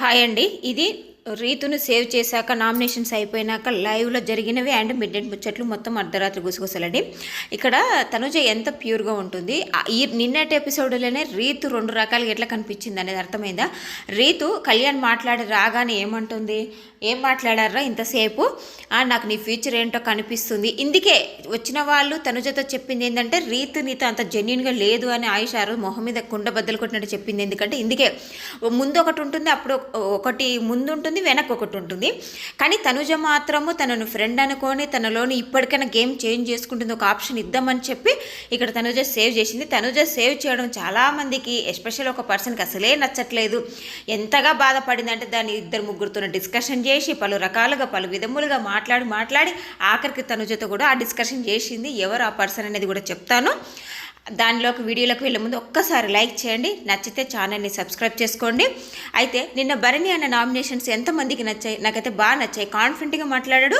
Hi అండి. ఇది రీతును save చేశాక నామినేషన్స్ అయిపోయినాక లైవ్లో జరిగినవి అండ్ మిడ్ నైట్ ముచ్చట్లు మొత్తం అర్ధరాత్రి గుసగుసలండి. ఇక్కడ తనుజ ఎంత ప్యూర్గా ఉంటుంది. ఈ నిన్నటి ఎపిసోడ్లోనే రీతు రెండు రకాలుగా ఎట్లా కనిపించింది అనేది అర్థమైందా? రీతు కళ్యాణ్ మాట్లాడి రాగానే ఏమంటుంది? ఏం మాట్లాడారా ఇంతసేపు? నాకు నీ ఫ్యూచర్ ఏంటో కనిపిస్తుంది. ఇందుకే వచ్చిన వాళ్ళు తనుజతో చెప్పింది ఏంటంటే రీతు నీతో అంత జెన్యున్గా లేదు అని ఆయుషారు మొహం మీద కుండ బద్దలు కొట్టినట్టు చెప్పింది. ఎందుకంటే ఇందుకే. ముందు ఒకటి ఉంటుంది అప్పుడు ఒకటి ముందు ఉంటుంది వెనక్కి ఒకటి ఉంటుంది. కానీ తనుజ మాత్రము తనను ఫ్రెండ్ అనుకొని తనలోని ఇప్పటికైనా గేమ్ చేంజ్ చేసుకుంటుంది ఒక ఆప్షన్ ఇద్దామని చెప్పి ఇక్కడ తనుజ సేవ్ చేసింది. తనుజ సేవ్ చేయడం చాలామందికి ఎస్పెషల్ ఒక పర్సన్కి అసలే నచ్చట్లేదు. ఎంతగా బాధపడిందంటే దాన్ని ఇద్దరు ముగ్గురుతో డిస్కషన్ చేసి పలు రకాలుగా పలు విధములుగా మాట్లాడి మాట్లాడి ఆఖరికి తనుజతో కూడా ఆ డిస్కషన్ చేసింది. ఎవరు ఆ పర్సన్ అనేది కూడా చెప్తాను. దానిలోకి వీడియోలోకి వెళ్ళే ముందు ఒక్కసారి లైక్ చేయండి. నచ్చితే ఛానల్ని సబ్స్క్రైబ్ చేసుకోండి. అయితే నిన్న భరణి అన్న నామినేషన్స్ ఎంతమందికి నచ్చాయి? నాకైతే బాగా నచ్చాయి. కాన్ఫిడెంట్గా మాట్లాడాడు.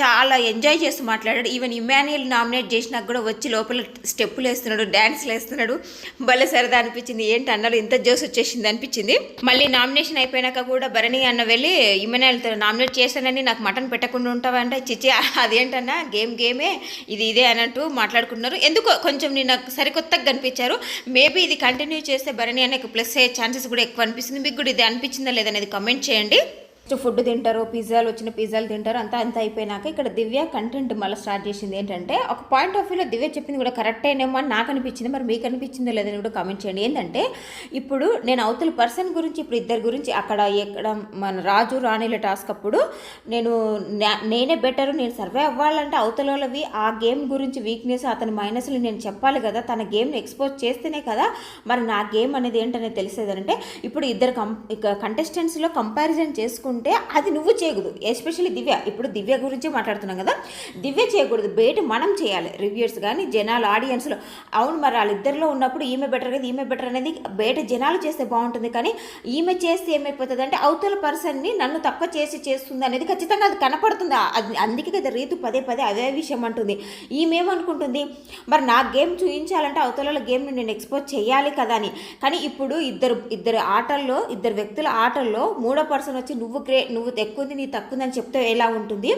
చాలా ఎంజాయ్ చేస్తూ మాట్లాడాడు. ఈవెన్ ఇమాన్యుయల్ నామినేట్ చేసినాక కూడా వచ్చి లోపల స్టెప్పులు వేస్తున్నాడు డ్యాన్స్లు వేస్తున్నాడు. భలే సరదా అనిపించింది. ఏంటి అన్నలు ఇంత జోస్ వచ్చేసింది అనిపించింది. మళ్ళీ నామినేషన్ అయిపోయినాక కూడా భరణి అన్న వెళ్ళి ఇమాన్యుయల్తో నామినేట్ చేశానని నాకు మటన్ పెట్టకుండా ఉంటావంటే. చిచ్చి అదేంటన్నా? గేమ్ గేమే. ఇది ఇదే అన్నట్టు మాట్లాడుకున్నారు ఎందుకో కొంచెం నేను సరే సరికొత్తగా కనిపించారు. మేబీ ఇది కంటిన్యూ చేస్తే భరణి అనేక ప్లస్ అయ్యే ఛాన్సెస్ కూడా ఎక్కువ అనిపిస్తుంది. మీకు కూడా ఇది అనిపించిందా లేదనేది కమెంట్ చేయండి. ఫుడ్ తింటారు పిజ్జాలు వచ్చిన పిజ్జాలు తింటారు అంతా అంతా అయిపోయినాక ఇక్కడ దివ్య కంటెంట్ మళ్ళీ స్టార్ట్ చేసింది. ఏంటంటే ఒక పాయింట్ ఆఫ్ వ్యూలో దివ్య చెప్పింది కూడా కరెక్ట్ అయినేమో అని నాకు అనిపించింది మరి మీకు అనిపించిందో లేదని కూడా కామెంట్ చేయండి. ఏంటంటే ఇప్పుడు నేను అవతల పర్సన్ గురించి ఇప్పుడు ఇద్దరు గురించి అక్కడ ఎక్కడ మన రాజు రాణిల టాస్క్ అప్పుడు నేను నేనే బెటర్ నేను సర్వే అవ్వాలంటే అవతల వాళ్ళవి ఆ గేమ్ గురించి వీక్నెస్ అతని మైనస్లు నేను చెప్పాలి కదా తన గేమ్ని ఎక్స్పోజ్ చేస్తేనే కదా మరి నా గేమ్ అనేది ఏంటనేది తెలిసేదంటే ఇప్పుడు ఇద్దరు కం ఇక కంటెస్టెంట్స్లో కంపారిజన్ చేసుకుంటే అది నువ్వు చేయకూడదు. ఎస్పెషల్లీ దివ్య. ఇప్పుడు దివ్య గురించి మాట్లాడుతున్నాం కదా. దివ్య చేయకూడదు. బయట మనం చేయాలి. రివ్యూర్స్ కానీ జనాలు ఆడియన్స్లో అవును మరి వాళ్ళిద్దరిలో ఉన్నప్పుడు ఈమె బెటర్ కదా ఈమె బెటర్ అనేది బయట జనాలు చేస్తే బాగుంటుంది కానీ ఈమె చేస్తే ఏమైపోతుంది అంటే అవతల పర్సన్ని నన్ను తక్కువ చేసి చేస్తుంది అనేది ఖచ్చితంగా అది కనపడుతుంది? అది అందుకే కదా రీతు పదే పదే అదే విషయం అంటుంది. ఈమెమనుకుంటుంది మరి నా గేమ్ చూపించాలంటే అవతల గేమ్ని నేను ఎక్స్పోజ్ చేయాలి కదా అని. కానీ ఇప్పుడు ఇద్దరు ఇద్దరు ఆటల్లో ఇద్దరు వ్యక్తుల ఆటల్లో మూడో పర్సన్ వచ్చి నువ్వు గ్రే నువ్వు ఎక్కువది నీ తక్కువది చెప్తే ఎలా ఉంటుంది?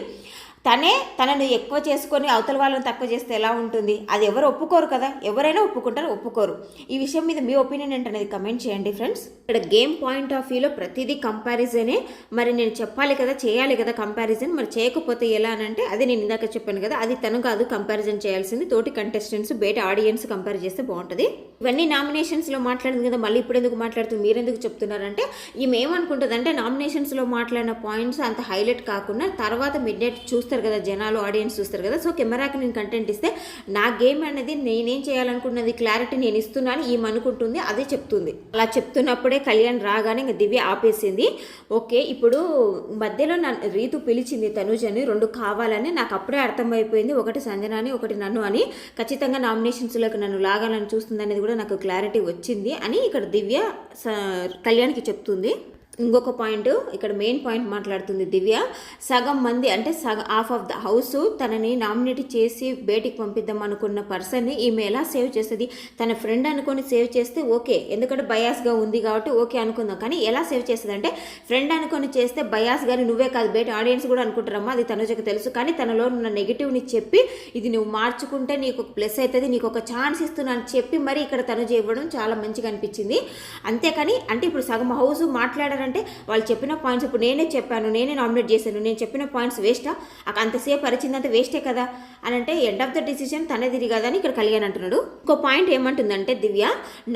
తనే తనను ఎక్కువ చేసుకొని అవతల వాళ్ళని తక్కువ చేస్తే ఎలా ఉంటుంది? అది ఎవరు ఒప్పుకోరు కదా. ఎవరైనా ఒప్పుకుంటారు ఒప్పుకోరు. ఈ విషయం మీద మీ ఒపీనియన్ ఏంటనేది కమెంట్ చేయండి ఫ్రెండ్స్ ఇక్కడ గేమ్ పాయింట్ ఆఫ్ వ్యూలో ప్రతిదీ కంపారిజనే మరి నేను చెప్పాలి కదా చేయాలి కదా కంపారిజన్ మరి చేయకపోతే ఎలా అని అంటే అది నేను ఇందాక చెప్పాను కదా అది తను కాదు కంపారిజన్ చేయాల్సింది. తోటి కంటెస్టెంట్స్ బయట ఆడియన్స్ కంపేర్ చేస్తే బాగుంటుంది. ఇవన్నీ నామినేషన్స్లో మాట్లాడింది కదా మళ్ళీ ఇప్పుడు ఎందుకు మాట్లాడుతుంది మీరెందుకు చెప్తున్నారంటే ఈమె ఏమనుకుంటుంది అంటే నామినేషన్స్లో మాట్లాడిన పాయింట్స్ అంత హైలైట్ కాకుండా తర్వాత మిడ్ నైట్ చూస్తారు కదా జనాలు ఆడియన్స్ చూస్తారు కదా. సో కెమెరాకి నేను కంటెంట్ ఇస్తే నా గేమ్ అనేది నేనేం చేయాలనుకున్నది క్లారిటీ నేను ఇస్తున్నాను ఈమె అనుకుంటుంది అదే చెప్తుంది. అలా చెప్తున్నప్పుడే కళ్యాణ్ రాగానే ఇంకా దివ్య ఆపేసింది. ఓకే ఇప్పుడు మధ్యలో నా రీతు పిలిచింది తనుజని రెండు కావాలని నాకు అప్పుడే అర్థమైపోయింది. ఒకటి సంజన అని ఒకటి నన్ను అని ఖచ్చితంగా నామినేషన్స్లోకి నన్ను లాగాలని చూస్తుంది అనేది కూడా నాకు క్లారిటీ వచ్చింది అని ఇక్కడ దివ్య స- కళ్యాణ్కి చెప్తుంది. ఇంకొక పాయింట్ ఇక్కడ మెయిన్ పాయింట్ మాట్లాడుతుంది దివ్య. సగం మంది అంటే సగం హాఫ్ ఆఫ్ ద హౌస్ తనని నామినేట్ చేసి బయటికి పంపిద్దాం అనుకున్న పర్సన్ని ఈమె ఎలా సేవ్ చేస్తుంది. తన ఫ్రెండ్ అనుకొని సేవ్ చేస్తే ఓకే ఎందుకంటే బయాస్గా ఉంది కాబట్టి ఓకే అనుకుందాం. కానీ ఎలా సేవ్ చేస్తుంది అంటే ఫ్రెండ్ అనుకొని చేస్తే బయాస్ కానీ నువ్వే కాదు బయట ఆడియన్స్ కూడా అనుకుంటారమ్మా అది తనుజకు తెలుసు. కానీ తనలో ఉన్న నెగిటివ్ని చెప్పి ఇది నువ్వు మార్చుకుంటే నీకు ఒక ప్లస్ అవుతుంది నీకు ఒక ఛాన్స్ ఇస్తున్నాను చెప్పి మరి ఇక్కడ తనుజ ఇవ్వడం చాలా మంచిగా అనిపించింది. అంతేకాని అంటే ఇప్పుడు సగం హౌస్ మాట్లాడారంటే వాళ్ళు చెప్పిన పాయింట్స్ ఇప్పుడు నేనే చెప్పాను నేనే నామినేట్ చేశాను నేను చెప్పిన పాయింట్స్ వేస్టా అంతసేపు పరిచిందంత వేస్టే కదా? అని అంటే ఎండ్ ఆఫ్ ద డిసిజన్ తనే కదా అని ఇక్కడ కలిగాను అంటున్నాడు. ఇంకో పాయింట్ ఏమంటుందంటే దివ్య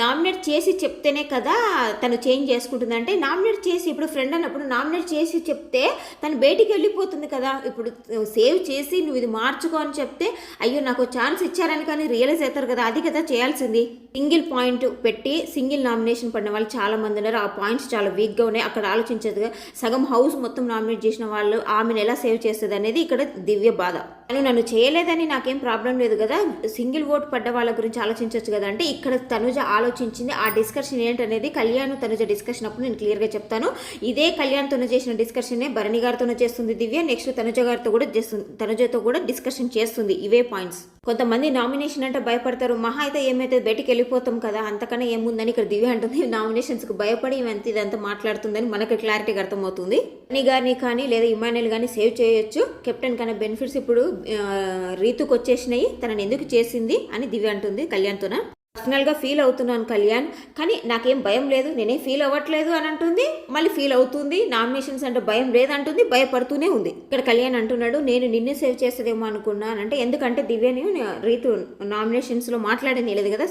నామినేట్ చేసి చెప్తేనే కదా తను చేంజ్ చేసుకుంటుందంటే నామినేట్ చేసి ఇప్పుడు ఫ్రెండ్ అన్నప్పుడు నామినేట్ చేసి చెప్తే తను బయటికి వెళ్ళిపోతుంది కదా? ఇప్పుడు సేవ్ చేసి నువ్వు ఇది మార్చుకో అని చెప్తే అయ్యో నాకు ఛాన్స్ ఇచ్చారని కానీ రియలైజ్ అవుతారు కదా? అది కదా చేయాల్సింది. సింగిల్ పాయింట్ పెట్టి సింగిల్ నామినేషన్ పడిన వాళ్ళు చాలా మంది ఉన్నారు. ఆ పాయింట్స్ చాలా వీక్గా ఉన్నాయి. అక్కడ ఆలోచించదుగా సగం హౌస్ మొత్తం నామినేట్ చేసిన వాళ్ళు ఆమెను ఎలా సేవ్ చేస్తుంది అనేది ఇక్కడ దివ్య బాధ. తను నన్ను చేయలేదని నాకేం ప్రాబ్లం లేదు కదా? సింగిల్ ఓట్ పడ్డ వాళ్ళ గురించి ఆలోచించవచ్చు కదా? అంటే ఇక్కడ తనుజ ఆలోచించింది. ఆ డిస్కషన్ ఏంటనేది కళ్యాణ్ తనుజ డిస్కషన్ అప్పుడు నేను క్లియర్గా చెప్తాను. ఇదే కళ్యాణ్ తను చేసిన డిస్కషనే భరణి గారితోనే చేస్తుంది దివ్య. నెక్స్ట్ తనుజ గారితో కూడా చేస్తుంది తనుజతో కూడా డిస్కషన్ చేస్తుంది ఇవే పాయింట్స్. కొంతమంది నామినేషన్ అంటే భయపడతారు. మహా అయితే ఏమైతే బయటికి వెళ్ళిపోతాం కదా? అంతకన్నా ఏముందని ఇక్కడ దివ్య అంటుంది. నామినేషన్స్కి భయపడి ఇవంతా ఇదంతా మాట్లాడుతుంది పడుతుందని మనకు క్లారిటీగా అర్థమవుతుంది. అని గారిని కానీ లేదా ఇమానుయల్ కానీ సేవ్ చేయొచ్చు. కెప్టెన్ కన్నా బెనిఫిట్స్ ఇప్పుడు రీతుకు వచ్చేసినాయి తనని ఎందుకు చేసింది అని దివ్య అంటుంది కళ్యాణ్తోన? పర్సనల్గా ఫీల్ అవుతున్నాను కళ్యాణ్. కానీ నాకేం భయం లేదు. నేనేం ఫీల్ అవ్వట్లేదు అని అంటుంది. మళ్ళీ ఫీల్ అవుతుంది. నామినేషన్స్ అంటే భయం లేదంటుంది. భయపడుతూనే ఉంది. ఇక్కడ కళ్యాణ్ అంటున్నాడు నేను నిన్ను సేవ్ చేస్తుందేమో అనుకున్నాను. అంటే ఎందుకంటే దివ్యని రీతు నామినేషన్స్లో మాట్లాడని లేదు కదా.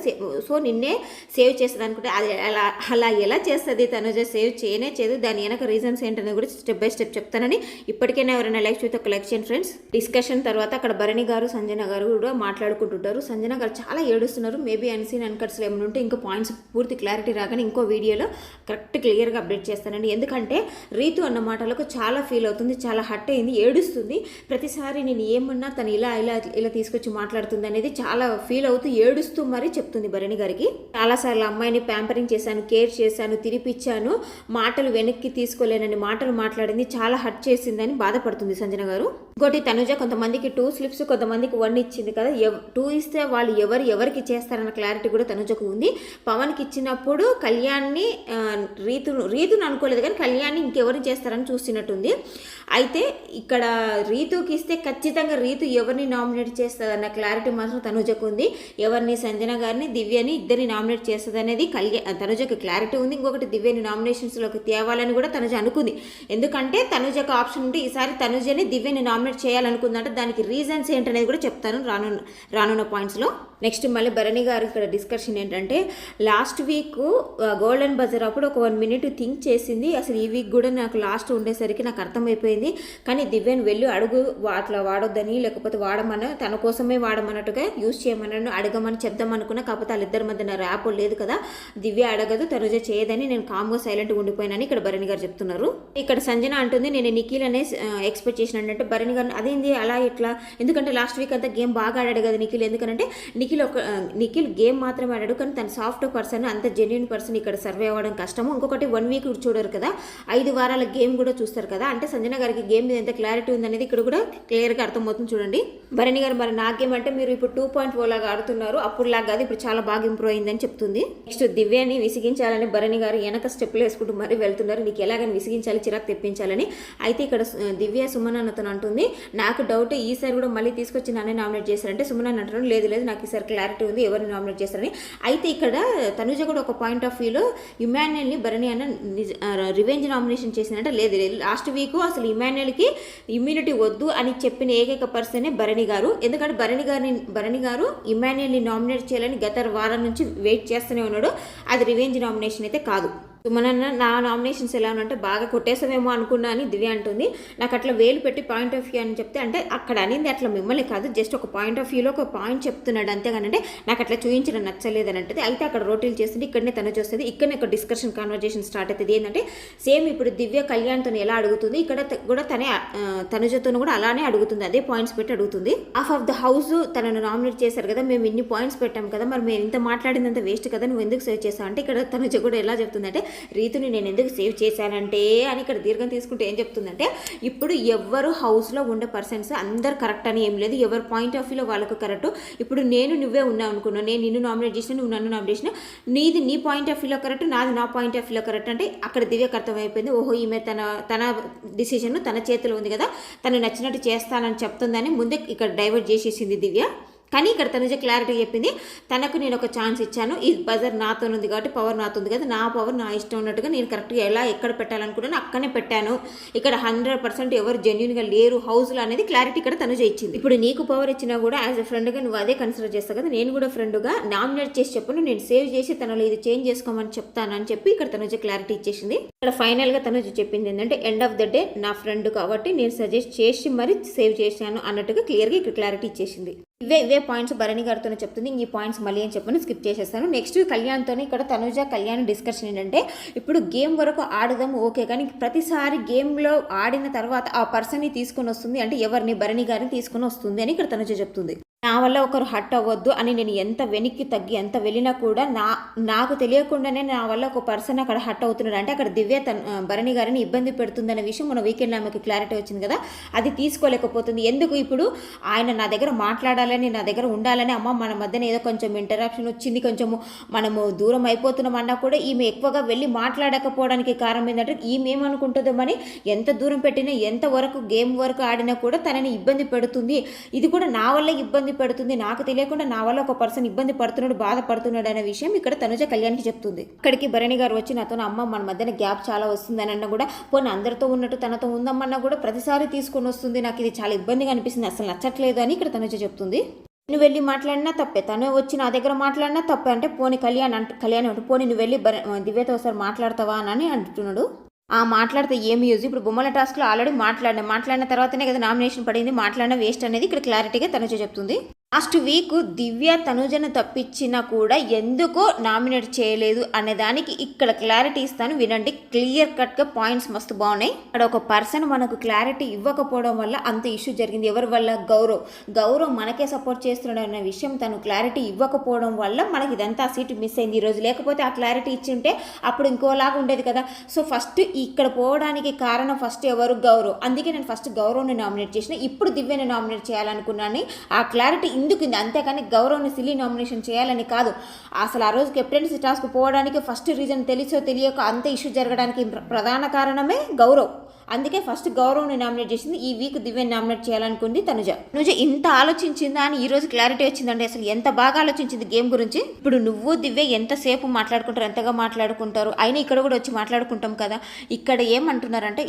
సో నిన్నే సేవ్ చేస్తుంది అనుకుంటే అది అలా అలా ఎలా చేస్తుంది? తనుజ సేవ్ చేయనే చేయదు. దాని వెనక రీజన్స్ ఏంటనేది కూడా స్టెప్ బై స్టెప్ చెప్తానని ఇప్పటికైనా ఎవరైనా లైక్ చూస్తే ఒక లైక్ చేయండి ఫ్రెండ్స్ డిస్కషన్ తర్వాత అక్కడ భరణి గారు సంజన గారు కూడా మాట్లాడుకుంటుంటారు. సంజన గారు చాలా ఏడుస్తున్నారు. మేబీ అన్సీన్ అన్కట్స్లో ఏమైనా ఉంటే ఇంకా పాయింట్స్ పూర్తి క్లారిటీ రాగానే ఇంకో వీడియోలో కరెక్ట్ క్లియర్గా అప్డేట్ చేస్తానండి. ఎందుకంటే రీతు అన్న మాటలకు చాలా ఫీల్ అవుతుంది చాలా హట్ అయింది ఏడుస్తుంది. ప్రతిసారి నేను ఏమన్నా తను ఇలా ఇలా ఇలా తీసుకొచ్చి మాట్లాడుతుంది అనేది చాలా ఫీల్ అవుతూ ఏడుస్తూ మరీ చెప్తుంది భరణి గారికి. చాలాసార్లు అమ్మాయిని ప్యాంపరింగ్ చేశాను కేర్ చేశాను తిరిపిచ్చాను మాటలు వెనక్కి తీసుకోలేనని మాటలు మాట్లాడింది చాలా హట్ చేసిందని బాధపడుతుంది సంజన గారు. ఇంకోటి తనుజ కొంతమందికి టూ స్లిప్స్ కొంతమందికి వన్ ఇచ్చింది కదా ఎవ్ టూ ఇస్తే వాళ్ళు ఎవరు ఎవరికి చేస్తారన్న క్లారిటీ కూడా తనుజకు ఉంది. పవన్కి ఇచ్చినప్పుడు కళ్యాణ్ని రీతును రీతును అనుకోలేదు కానీ కళ్యాణ్ని ఇంకెవరిని చేస్తారని చూస్తున్నట్టుంది అయితే ఇక్కడ రీతుకి ఇస్తే ఖచ్చితంగా రీతు ఎవరిని నామినేట్ చేస్తుందన్న క్లారిటీ మాత్రం తనుజకు ఉంది. ఎవరిని సంజన గారిని దివ్యని ఇద్దరిని నామినేట్ చేస్తుంది అనేది కళ్యాణ్ తనుజకు క్లారిటీ ఉంది. ఇంకొకటి దివ్యని నామినేషన్స్లోకి తేవాలని కూడా తనుజ అనుకుంది. ఎందుకంటే తనుజకు ఆప్షన్ ఉంటే ఈసారి తనుజని దివ్యని నామినేట్ చేయాలనుకుందంటే దానికి రీజన్స్ ఏంటనేది కూడా చెప్తాను రానున్న రానున్న పాయింట్స్లో. నెక్స్ట్ మళ్ళీ భరణి గారు ఇక్కడ డిస్కషన్ ఏంటంటే లాస్ట్ వీక్ గోల్డెన్ బజర్ అప్పుడు ఒక వన్ మినిట్ థింక్ చేసింది. అసలు ఈ వీక్ కూడా నాకు లాస్ట్ ఉండేసరికి నాకు అర్థమైపోయింది. కానీ దివ్యను వెళ్ళి అడుగు అట్లా వాడొద్దని లేకపోతే వాడమని తన కోసమే వాడమన్నట్టుగా యూజ్ చేయమన్నాను అడగమని చెప్దామనుకున్నా కాకపోతే వాళ్ళిద్దరి మధ్య నా ర్యాప్ లేదు కదా దివ్య అడగదు తనుజ చేయదని నేను కామ్గా సైలెంట్గా ఉండిపోయినని ఇక్కడ భరణి గారు చెప్తున్నారు. ఇక్కడ సంజన అంటుంది నేను నిఖిల్ అనే ఎక్స్పెక్ట్ చేసిన అంటే భరణి గారు అదేంది? అలా ఇట్లా ఎందుకంటే లాస్ట్ వీక్ అంతా గేమ్ బాగా ఆడాడు కదా నిఖిల్ ఎందుకంటే నిఖిల్ ఒక నిఖిల్ గేమ్ మాత్రమే ఆడాడు కానీ తన సాఫ్ట్ పర్సన్ అంత జెన్యున్ పర్సన్ ఇక్కడ సర్వే అవ్వడం కష్టము. ఇంకొకటి వన్ వీక్ చూడరు కదా ఐదు వారాల గేమ్ కూడా చూస్తారు కదా. అంటే సంజన గారికి గేమ్ మీద ఎంత క్లారిటీ ఉందనేది ఇక్కడ కూడా క్లియర్గా అర్థమవుతుంది చూడండి. భరణి గారు మరి నా గేమ్ అంటే మీరు ఇప్పుడు టూ పాయింట్ ఫోర్ లాగా ఆడుతున్నారు అప్పుడు లాగా కాదు ఇప్పుడు చాలా బాగా ఇంప్రూవ్ అయిందని చెప్తుంది. నెక్స్ట్ దివ్యాని విసిగించాలని భరణి గారు వెనక స్టెప్లు వేసుకుంటూ మరీ వెళ్తున్నారు. నీకు ఎలాగని విసిగించాలి చిరాకు తెప్పించాలని. అయితే ఇక్కడ దివ్య సుమన్ అన్నతను అంటుంది నాకు డౌట్ ఈసారి కూడా మళ్ళీ తీసుకొచ్చి నన్నే నామినేట్ చేశారంటే సుమన్ అని అంటున్నాడు లేదు లేదు నాకు ఈసారి క్లారిటీ ఉంది ఎవరిని నామినేట్ చేస్తారని. అయితే ఇక్కడ తనుజ కూడా ఒక పాయింట్ ఆఫ్ వ్యూలో ఇమాన్యుయల్ని భరణి అన్న రివెంజ్ నామినేషన్ చేసిందంటే. లేదు లేదు లాస్ట్ వీక్ అసలు ఇమాన్యుయల్కి ఇమ్యూనిటీ వద్దు అని చెప్పిన ఏకైక పర్సనే భరణి గారు. ఎందుకంటే భరణి గారిని భరణి గారు ఇమాన్యుయల్ని నామినేట్ చేయాలని గత వారం నుంచి వెయిట్ చేస్తూనే ఉన్నాడు. అది రివెంజ్ నామినేషన్ అయితే కాదు. సుమనన్న నా నామినేషన్స్ ఎలా ఉన్నంటే బాగా కొట్టేసామేమో అనుకున్నా అని దివ్య అంటుంది. నాకు అట్లా వేలు పెట్టి పాయింట్ ఆఫ్ వ్యూ అని చెప్తే అంటే అక్కడ అనింది అట్లా మిమ్మల్ని కాదు జస్ట్ ఒక పాయింట్ ఆఫ్ వ్యూలో ఒక పాయింట్ చెప్తున్నాడు అంతేగానంటే నాకు అట్లా చూపించడం నచ్చలేదు అని అంటే అయితే అక్కడ రోటీలు చేస్తుంటే ఇక్కడనే తను చూస్తుంది ఇక్కడనే ఒక డిస్కషన్ కాన్వర్జేషన్ స్టార్ట్ అవుతుంది. ఏంటంటే సేమ్ ఇప్పుడు దివ్య కళ్యాణ్తో ఎలా అడుగుతుంది ఇక్కడ కూడా తనే ఆ, తనుజతో కూడా అలానే అడుగుతుంది అదే పాయింట్స్ పెట్టి అడుగుతుంది. హాఫ్ ఆఫ్ ద హౌస్ తనను నామినేట్ చేశారు కదా మేము ఇన్ని పాయింట్స్ పెట్టాం కదా మరి మేము ఇంత మాట్లాడినంత వేస్ట్ కదా నువ్వు ఎందుకు సేవ్ చేసావు? అంటే ఇక్కడ తనుజ కూడా ఎలా చెప్తుందంటే రీతిని నేను ఎందుకు సేవ్ చేశానంటే అని ఇక్కడ దీర్ఘం తీసుకుంటే ఏం చెప్తుందంటే ఇప్పుడు ఎవరు హౌస్లో ఉండే పర్సన్స్ అందరు కరెక్ట్ అని ఏం లేదు. ఎవరి పాయింట్ ఆఫ్ వ్యూలో వాళ్ళకు కరెక్ట్ ఇప్పుడు నేను నువ్వే ఉన్నావు అనుకున్నావు. నేను నిన్ను నామినేట్ చేసిన నువ్వు నన్ను నామినేట్ చేసిన. నీది నీ పాయింట్ ఆఫ్ వ్యూలో కరెక్ట్ నాది నా పాయింట్ ఆఫ్ వ్యూలో కరెక్ట్ అంటే అక్కడ దివ్యకు అర్థమైపోయింది ఓహో ఈమె తన తన డిసిషన్ తన చేతిలో ఉంది కదా. తను నచ్చినట్టు చేస్తానని చెప్తుందని ముందే ఇక్కడ డైవర్ట్ చేసేసింది దివ్య. కానీ ఇక్కడ తనుజ క్లారిటీ చెప్పింది తనకు నేను ఒక ఛాన్స్ ఇచ్చాను. ఈ బజర్ నాతో ఉంది కాబట్టి పవర్ నాతో ఉంది కదా నా పవర్ నా ఇష్టం ఉన్నట్టుగా నేను కరెక్ట్గా ఎలా ఎక్కడ పెట్టాలనుకున్నాను అక్కడనే పెట్టాను. ఇక్కడ హండ్రెడ్ పర్సెంట్ ఎవరు జెన్యున్గా లేరు. హౌస్లో అనేది క్లారిటీ ఇక్కడ తనుజ ఇచ్చింది. ఇప్పుడు నీకు పవర్ ఇచ్చినా కూడా యాజ్ ఎ ఫ్రెండ్గా నువ్వు అదే కన్సిడర్ చేస్తావు కదా నేను కూడా ఫ్రెండ్గా నామినేట్ చేసి చెప్పను. నేను సేవ్ చేసి తనలో ఇది చేంజ్ చేసుకోమని చెప్తానని చెప్పి ఇక్కడ తనుజ క్లారిటీ ఇచ్చేసింది. ఇక్కడ ఫైనల్గా తనుజ చెప్పింది ఏంటంటే ఎండ్ ఆఫ్ ద డే నా ఫ్రెండ్ కాబట్టి నేను సజెస్ట్ చేసి మరి సేవ్ చేశాను అన్నట్టుగా క్లియర్గా ఇక్కడ క్లారిటీ ఇచ్చేసింది. ఇవే ఇవే పాయింట్స్ భరణి గారితోనే చెప్తుంది. ఈ పాయింట్స్ మళ్ళీ అని చెప్పని స్కిప్ చేసేస్తాను. నెక్స్ట్ కళ్యాణ్తో ఇక్కడ తనుజ కళ్యాణ్ డిస్కషన్ ఏంటంటే ఇప్పుడు గేమ్ వరకు ఆడదాం ఓకే కానీ ప్రతిసారి గేమ్లో ఆడిన తర్వాత ఆ పర్సన్ని తీసుకొని వస్తుంది అంటే ఎవరిని? భరణి గారిని తీసుకొని వస్తుంది అని ఇక్కడ తనుజ చెప్తుంది. నా వల్ల ఒకరు హట్ అవ్వద్దు అని నేను ఎంత వెనక్కి తగ్గి ఎంత వెళ్ళినా కూడా నా నాకు తెలియకుండానే నా వల్ల ఒక పర్సన్ అక్కడ హట్ అవుతున్నాడు. అంటే అక్కడ దివ్య తన భరణి గారిని ఇబ్బంది పెడుతుందనే విషయం మన వీకెండ్ ఆమెకి క్లారిటీ వచ్చింది కదా. అది తీసుకోలేకపోతుంది. ఎందుకు ఇప్పుడు ఆయన నా దగ్గర మాట్లాడాలని నా దగ్గర ఉండాలని అమ్మ మన మధ్యన ఏదో కొంచెం ఇంటరాక్షన్ వచ్చింది కొంచెము మనము దూరం అయిపోతున్నాం అన్నా కూడా ఈమె ఎక్కువగా వెళ్ళి మాట్లాడకపోవడానికి కారణం ఏంటంటే ఈమె ఏమనుకుంటుందో మరి ఎంత దూరం పెట్టినా ఎంత వరకు గేమ్ వరకు ఆడినా కూడా తనని ఇబ్బంది పెడుతుంది. ఇది కూడా నా వల్ల ఇబ్బంది పెడుతుంది. నాకు తెలియకుండా నా వల్ల ఒక పర్సన్ ఇబ్బంది పడుతున్నాడు బాధపడుతున్నాడు అనే విషయం ఇక్కడ తనుజ కళ్యాణ్కి చెప్తుంది. ఇక్కడికి భరణి గారు వచ్చి నాతో అమ్మ మన మధ్యన గ్యాప్ చాలా వస్తుందని అన్న కూడా పోనీ అందరితో ఉన్నట్టు తనతో ఉందమ్మన్నా కూడా ప్రతిసారి తీసుకొని వస్తుంది. నాకు ఇది చాలా ఇబ్బందిగా అనిపిస్తుంది. అసలు నచ్చట్లేదు అని ఇక్కడ తనుజ చెప్తుంది. నువ్వు వెళ్ళి మాట్లాడినా తప్పే. తను వచ్చి నా దగ్గర మాట్లాడినా తప్పే. అంటే పోనీ కళ్యాణ్ అంటే కళ్యాణ్ పోని పోనీ నువ్వు వెళ్ళి దివ్యతో ఒకసారి మాట్లాడతావా అని అంటున్నాడు. ఆ మాట్లాడితే ఏమి యూజ్ ఇప్పుడు బొమ్మల టాస్క్లో ఆల్రెడీ మాట్లాడినా మాట్లాడిన తర్వాతనే కదా నామినేషన్ పడింది మాట్లాడిన వేస్ట్ అనేది ఇక్కడ క్లారిటీగా తనచే చెప్తుంది. లాస్ట్ వీక్ దివ్య తనుజను తప్పించినా కూడా ఎందుకో నామినేట్ చేయలేదు అనే దానికి ఇక్కడ క్లారిటీ ఇస్తాను. వినండి క్లియర్ కట్గా పాయింట్స్ మస్తు బాగున్నాయి. అక్కడ ఒక పర్సన్ మనకు క్లారిటీ ఇవ్వకపోవడం వల్ల అంత ఇష్యూ జరిగింది. ఎవరి వల్ల? గౌరవ్. గౌరవ్ మనకే సపోర్ట్ చేస్తున్నాడు అనే విషయం తను క్లారిటీ ఇవ్వకపోవడం వల్ల మనకి ఇదంతా సీట్ మిస్ అయింది. ఈరోజు లేకపోతే ఆ క్లారిటీ ఇచ్చింటే అప్పుడు ఇంకోలాగా ఉండేది కదా. సో ఫస్ట్ ఇక్కడ పోవడానికి కారణం ఫస్ట్ ఎవరు? గౌరవ్. అందుకే నేను ఫస్ట్ గౌరవ్ని నామినేట్ చేసిన. ఇప్పుడు దివ్యని నామినేట్ చేయాలనుకున్నాను. ఆ క్లారిటీ ఇందుకు ఉంది అంతేకాని గౌరవ్ని సిల్లీ నామినేషన్ చేయాలని కాదు. అసలు ఆ రోజు కెప్టెన్సీ టాస్క్ పోవడానికి ఫస్ట్ రీజన్ తెలిసో తెలియక అంత ఇష్యూ జరగడానికి ప్రధాన కారణమే గౌరవ్. అందుకే ఫస్ట్ గౌరవ్ని నామినేట్ చేసింది. ఈ వీక్ దివ్యని నామినేట్ చేయాలనుకుంది తనుజ. తనుజ ఇంత ఆలోచించిందా అని ఈ రోజు క్లారిటీ వచ్చిందండి. అసలు ఎంత బాగా ఆలోచించింది గేమ్ గురించి? ఇప్పుడు నువ్వు దివ్య ఎంతసేపు మాట్లాడుకుంటారు? ఎంతగా మాట్లాడుకుంటారు? అయినా ఇక్కడ కూడా వచ్చి మాట్లాడుకుంటాం కదా. ఇక్కడ ఏమంటున్నారంటే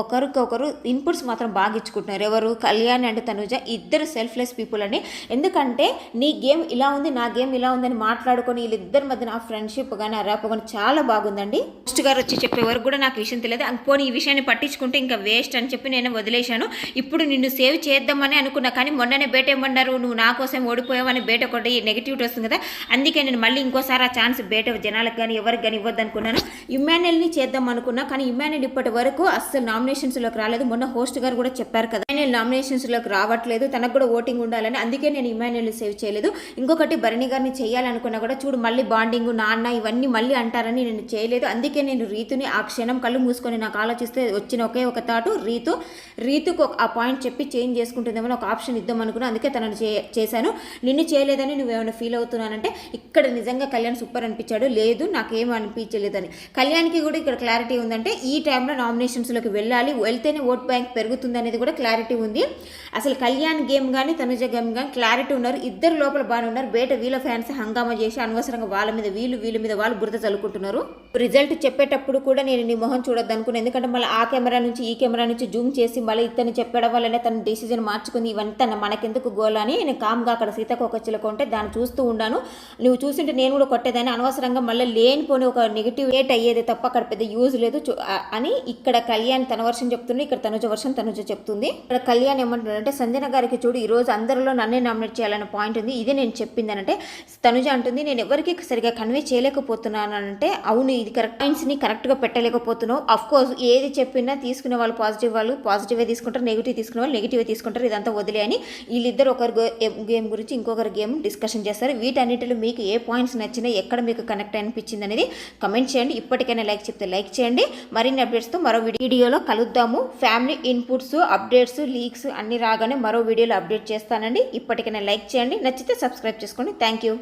ఒకరికొకరు ఇన్పుట్స్ మాత్రం బాగా ఇచ్చుకుంటున్నారు. ఎవరు? కళ్యాణ్ అండ్ తనుజ ఇద్దరు సెల్ఫ్లెస్ పీపుల్ అని ఎందుకంటే నీ గేమ్ ఇలా ఉంది నా గేమ్ ఇలా ఉందని మాట్లాడుకొని వీళ్ళిద్దరి మధ్యన ఆ ఫ్రెండ్షిప్ కానీ ఆ ర్యాప్ కానీ చాలా బాగుందండి. పోస్ట్ గారు వచ్చి చెప్పే వరకు కూడా నాకు విషయం తెలియదు. పోనీ ఈ విషయాన్ని పట్టించుకుంటే ఇంకా వేస్ట్ అని చెప్పి నేను వదిలేశాను. ఇప్పుడు నిన్ను సేవ్ చేద్దామని అనుకున్నా కానీ మొన్ననే బేట ఏమన్నారు? నువ్వు నా కోసం ఓడిపోయావని బేట ఒకటి నెగిటివిటీ వస్తుంది కదా. అందుకే నేను మళ్ళీ ఇంకోసారి ఆ ఛాన్స్ బేట జనాలకు కానీ ఎవరికి కానీ ఇవ్వద్దు అనుకున్నాను. ఇమ్మాన్యుల్ని చేద్దాం అనుకున్నా కానీ ఇమ్మాన్యుల్ ఇప్పటి వరకు అస్సలు నామినేషన్స్లోకి రాలేదు. మొన్న హోస్ట్ గారు కూడా చెప్పారు కదా. ఇమ్మాన్యుల్ నామినేషన్స్లోకి రావట్లేదు. తనకు కూడా ఓటింగ్ ఉండాలని అందుకే నేను ఇమ్మాన్యుల్ సేవ్ చేయలేదు. ఇంకొకటి భరణి గారిని చేయాలనుకున్నా కూడా చూడు మళ్ళీ బాండింగ్ నాన్న ఇవన్నీ మళ్ళీ అంటారని నేను చేయలేదు. అందుకే నేను రీతుని ఆ క్షణం కళ్ళు మూసుకొని నాకు ఆలోచిస్తే వచ్చిన ఒకే ఒక తాటు రీతు రీతుకు ఒక ఆ పాయింట్ చెప్పి చేంజ్ చేసుకుంటుందేమో ఒక ఆప్షన్ ఇద్దాం అనుకున్నా అందుకే తనను చే చేశాను. నిన్ను చేయలేదని నువ్వేమైనా ఫీల్ అవుతున్నానంటే ఇక్కడ నిజంగా కళ్యాణ్ సూపర్ అనిపించాడు. లేదు నాకేం అనిపించలేదని. కళ్యాణ్కి కూడా ఇక్కడ క్లారిటీ ఉందంటే ఈ టైంలో నామినేషన్స్లోకి వెళ్ళాలి. వెళ్తేనే ఓట్ బ్యాంక్ పెరుగుతుంది అనేది కూడా క్లారిటీ ఉంది. అసలు కళ్యాణ్ గేమ్ కానీ తనుజ గేమ్ కానీ క్లారిటీ ఉన్నారు. ఇద్దరు లోపల బాగానే ఉన్నారు. బయట వీళ్ళ ఫ్యాన్స్ హంగామా చేసి అనవసరంగా వాళ్ళ మీద వీళ్ళు వీళ్ళ మీద వాళ్ళు బురద చల్లుకుంటున్నారు. రిజల్ట్ చెప్పేటప్పుడు కూడా నేను నీ మొహం చూడొద్దు అనుకున్నాను ఎందుకంటే మళ్ళీ ఆ కెమెరా నుంచి ఈ కెమెరా నుంచి జూమ్ చేసి మళ్ళీ ఇతను చెప్పడం వల్లనే తన డిసిజన్ మార్చుకుంది. ఇవన్నీ తన మనకెందుకు గోల్ అని నేను కామ్గా అక్కడ సీతకొక చిలక ఉంటే దాన్ని చూస్తూ ఉన్నాను. నువ్వు చూసింటే నేను కూడా కొట్టేదాన్ని. అనవసరంగా మళ్ళీ లేనిపోని ఒక నెగిటివ్ రేట్ అయ్యేది తప్ప అక్కడ పెద్ద యూజ్ లేదు. చూ- అని ఇక్కడ కళ్యాణ్ తన వర్షం చెప్తుంది. ఇక్కడ తనుజ వర్షం తనుజ చెప్తుంది. ఇక్కడ కళ్యాణ్ ఏమంటున్నాడంటే సంజన గారికి చూడు ఈరోజు అందరిలో నన్నే నామినేట్ చేయాలనే పాయింట్ ఉంది. ఇదే నేను చెప్పింది అంటే తనుజ అంటుంది నేను ఎవరికి సరిగా కన్వే చేయలేకపోతున్నాను అంటే అవును ఇది కరెక్ట్ పాయింట్స్ని కరెక్ట్గా పెట్టలేకపోతున్నావు. అఫ్ కోర్స్ ఏది చెప్పినా తీసుకునే వాళ్ళు పాజిటివ్ వాళ్ళు. పాజిటివే తీసుకుంటారు నెగిటివ్ తీసుకునే వాళ్ళు నెగిటివే తీసుకుంటారు. ఇదంతా వదిలే అని వీళ్ళిద్దరు ఒకరి గేమ్ గురించి ఇంకొకరి గేమ్ డిస్కషన్ చేస్తారు. వీటన్నిటిలో మీకు ఏ పాయింట్స్ నచ్చినాయి ఎక్కడ మీకు కనెక్ట్ అనిపించింది అనేది కమెంట్ చేయండి. ఇప్పటికైనా లైక్ చెప్తే లైక్ చేయండి. మరిన్ని అప్డేట్స్తో మరో వీడియోలో కలుద్దాము. ఫ్యామిలీ ఇన్పుట్స్ అప్డేట్స్ లీక్స్ అన్ని రాగానే మరో వీడియోలో అప్డేట్ చేస్తానండి. ఇప్పటికైనా లైక్ చేయండి. నచ్చితే సబ్స్క్రైబ్ చేసుకోండి థ్యాంక్ యూ.